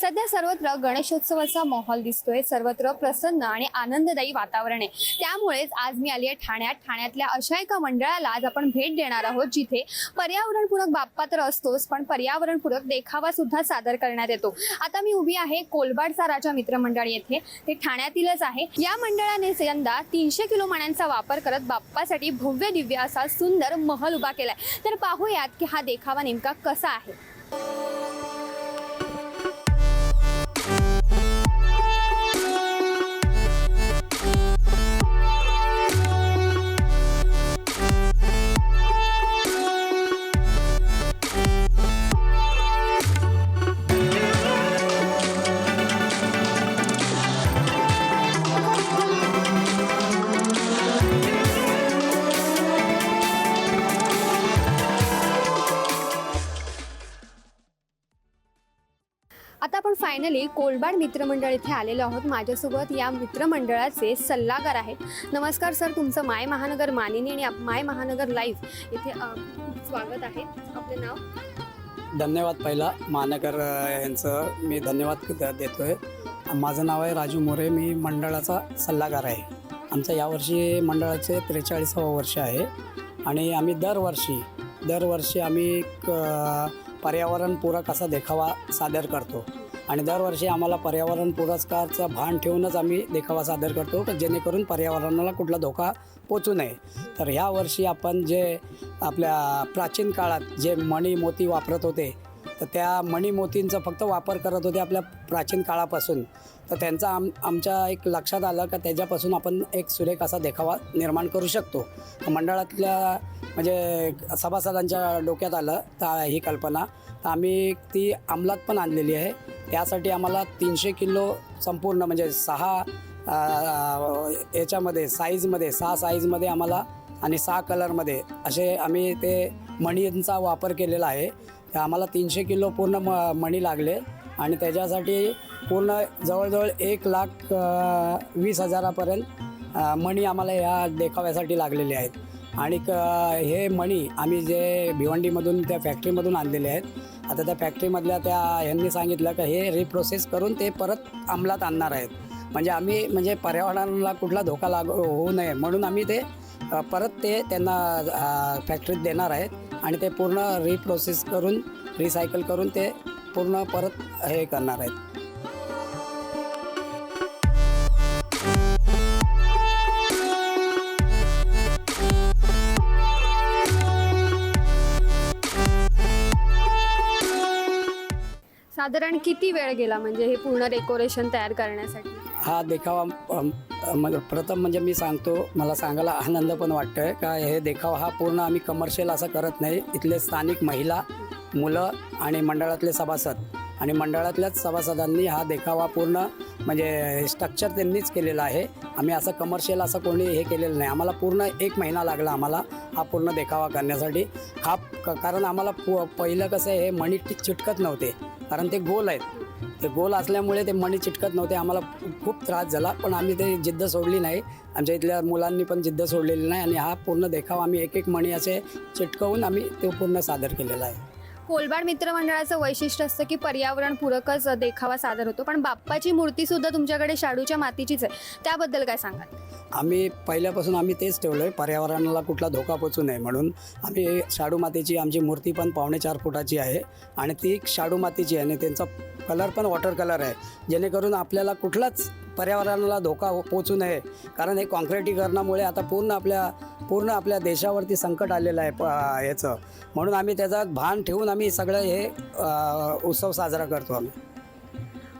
सध्या सर्वत्र गणेशोत्सवाचा माहोल दिसतोय. सर्वत्र प्रसन्न आणि आनंददायी वातावरण आहे. त्यामुळेच आज मी आली आहे ठाण्यात. ठाण्यातल्या अशा एका मंडळाला आज आपण भेट देणार आहोत जिथे पर्यावरणपूरक बाप्पा तर असतोच पण पर्यावरणपूरक देखावा सुद्धा सादर करण्यात येतो. आता मी उभी आहे कोलबाडचा राजा मित्रमंडळ येथे. ते ठाण्यातीलच आहे. या मंडळाने यंदा तीनशे किलो माण्यांचा वापर करत बाप्पासाठी भव्य दिव्य असा सुंदर महल उभा केलाय. तर पाहूयात की हा देखावा नेमका कसा आहे. फायनली कोलबाड मित्रमंडळ इथे आलेलो आहोत. माझ्यासोबत या मित्रमंडळाचे सल्लागार आहेत. नमस्कार सर. तुमचं माय महानगर मानिनी आणि माय महानगर लाईव्ह इथे खूप स्वागत आहे. आपलं नाव? धन्यवाद पहिला. महानगर यांचं मी धन्यवाद देतो देतोय. माझं नाव आहे राजू मोरे. मी मंडळाचा सल्लागार आहे. आमचं यावर्षी मंडळाचे त्रेचाळीसावं वर्ष आहे. आणि आम्ही दरवर्षी दरवर्षी आम्ही एक, पर्यावरणपूरक असा देखावा सादर करतो. आणि दरवर्षी आम्हाला पर्यावरण पुरस्कारचं भान ठेवूनच आम्ही देखावा सादर करतो जेणेकरून पर्यावरणाला कुठला धोका पोचू नये. तर ह्या वर्षी आपण जे आपल्या प्राचीन काळात जे मणी मोती वापरत होते तर त्या मणी मोतींचा फक्त वापर करत होते आपल्या प्राचीन काळापासून. तर त्यांचा आम आमच्या एक लक्षात आलं का त्याच्यापासून आपण एक सुरेख असा देखावा निर्माण करू शकतो. मंडळातल्या म्हणजे सभासदांच्या डोक्यात आलं तर ही कल्पना. तर आम्ही ती अंमलात पण आणलेली आहे. त्यासाठी आम्हाला तीनशे किलो संपूर्ण म्हणजे सहा याच्यामध्ये साईजमध्ये सहा साईजमध्ये आम्हाला आणि सहा कलरमध्ये असे आम्ही ते मणींचा वापर केलेला आहे. तर आम्हाला तीनशे किलो पूर्ण म मणी लागले आणि त्याच्यासाठी पूर्ण जवळजवळ एक लाख वीस हजारापर्यंत मणी आम्हाला या देखाव्यासाठी लागलेले आहेत. आणि क हे मणी आम्ही जे भिवंडीमधून त्या फॅक्टरीमधून आणलेले आहेत. आता त्या फॅक्टरीमधल्या त्या ह्यांनी सांगितलं का हे रिप्रोसेस करून ते परत अंमलात आणणार आहेत. म्हणजे आम्ही म्हणजे पर्यावरणाला कुठला धोका लागू होऊ नये म्हणून आम्ही ते परत ते त्यांना फॅक्टरीत देणार आहेत. आणि ते पूर्ण रिप्रोसेस करून रिसायकल करून ते पूर्ण परत हे करणार आहेत. साधारण किती वेळ गेला म्हणजे हे पूर्ण डेकोरेशन तयार करण्यासाठी? हा देखावा अम, अम, प्रथम म्हणजे मी सांगतो मला सांगायला आनंद पण वाटतो आहे का हे देखावा हा पूर्ण आम्ही कमर्शियल असं करत नाही. इथले स्थानिक महिला मुलं आणि मंडळातले सभासद. आणि मंडळातल्याच सभासदांनी हा देखावा पूर्ण म्हणजे स्ट्रक्चर त्यांनीच केलेलं आहे. आम्ही असं कमर्शियल असं कोणी हे केलेलं नाही. आम्हाला पूर्ण एक महिना लागला आम्हाला हा पूर्ण देखावा करण्यासाठी. हा क- कारण आम्हाला पु पहिलं कसं आहे हे मणी चिटकत नव्हते. कारण ते गोल आहेत. ते गोल असल्यामुळे ते मणी चिटकत नव्हते. आम्हाला खूप त्रास झाला. पण आम्ही ते जिद्द सोडली नाही. आमच्या इथल्या मुलांनी पण जिद्द सोडलेली नाही. आणि हा पूर्ण देखावा आम्ही एक एक मणी असे चिटकवून आम्ही ते पूर्ण सादर केलेला आहे. कोलबाड मित्रमंडळाचं वैशिष्ट्य असतं की पर्यावरण पूरकच देखावा सादर होतो. पण बाप्पाची मूर्ती सुद्धा तुमच्याकडे शाडूच्या मातीचीच आहे. त्याबद्दल काय सांगाल? आम्ही पहिल्यापासून आम्ही तेच ठेवलं आहे पर्यावरणाला कुठला धोका पोचू नये म्हणून. आम्ही शाडू मातीची आमची मूर्ती पण पावणे चार फुटाची आहे. आणि ती शाडू मातीची आहे आणि त्यांचा कलर पण वॉटर कलर आहे. जेणेकरून आपल्याला कुठलाच पर्यावरणाला धोका हो- पोचू नये. कारण हे कॉन्क्रिटीकरणामुळे आता पूर्ण आपल्या पूर्ण आपल्या देशावरती संकट आलेलं आहे प याचं. म्हणून आम्ही त्याचा भान ठेवून आम्ही सगळं हे उत्सव साजरा करतो आम्ही.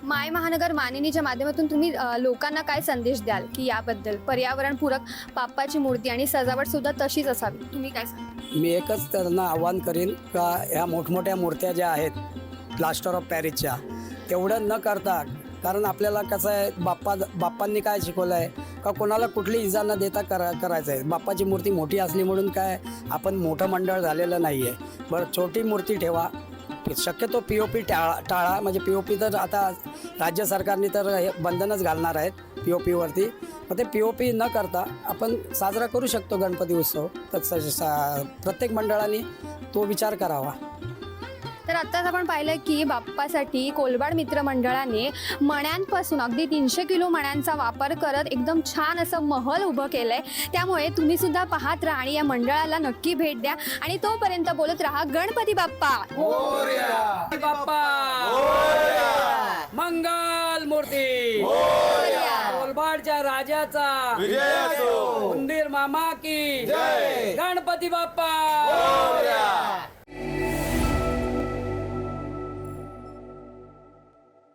माय महानगर मानिनीच्या माध्यमातून तुम्ही लोकांना काय संदेश द्याल की याबद्दल? पर्यावरणपूरक बाप्पाची मूर्ती आणि सजावट सुद्धा तशीच असावी. तुम्ही काय मी एकच त्यांना आव्हान करीन का ह्या मोठमोठ्या मूर्त्या ज्या आहेत प्लास्टर ऑफ पॅरिसच्या तेवढं न करता कारण आपल्याला कसं आहे बाप्पा बाप्पांनी काय शिकवलं आहे का कोणाला कुठली इजा न देता करा करायचं आहे बाप्पाची मूर्ती मोठी असली म्हणून काय आपण मोठं मंडळ झालेलं नाही आहे बरं छोटी मूर्ती ठेवा. शक्यतो पी ओ पी टाळा टाळा. म्हणजे पी ओ पी तर आता राज्य सरकारने तर हे बंधनच घालणार आहेत पी ओ पीवरती मग ते पी ओ पी न करता आपण साजरा करू शकतो गणपती उत्सव. तर सा- प्रत्येक मंडळाने तो विचार करावा. तर आत्ताच आपण पाहिलं की बाप्पासाठी कोलबाड मित्र मंडळाने मण्यांपासून अगदी तीनशे किलो मण्यांचा वापर करत एकदम छान असं महल उभं केलंय. त्यामुळे तुम्ही सुद्धा पाहत राहा आणि या मंडळाला नक्की भेट द्या. आणि तोपर्यंत बोलत राहा गणपती बाप्पा! बाप्पा! मंगल मूर्ती! कोलबाडच्या राजाचा! उंदीर मामा की! गणपती बाप्पा!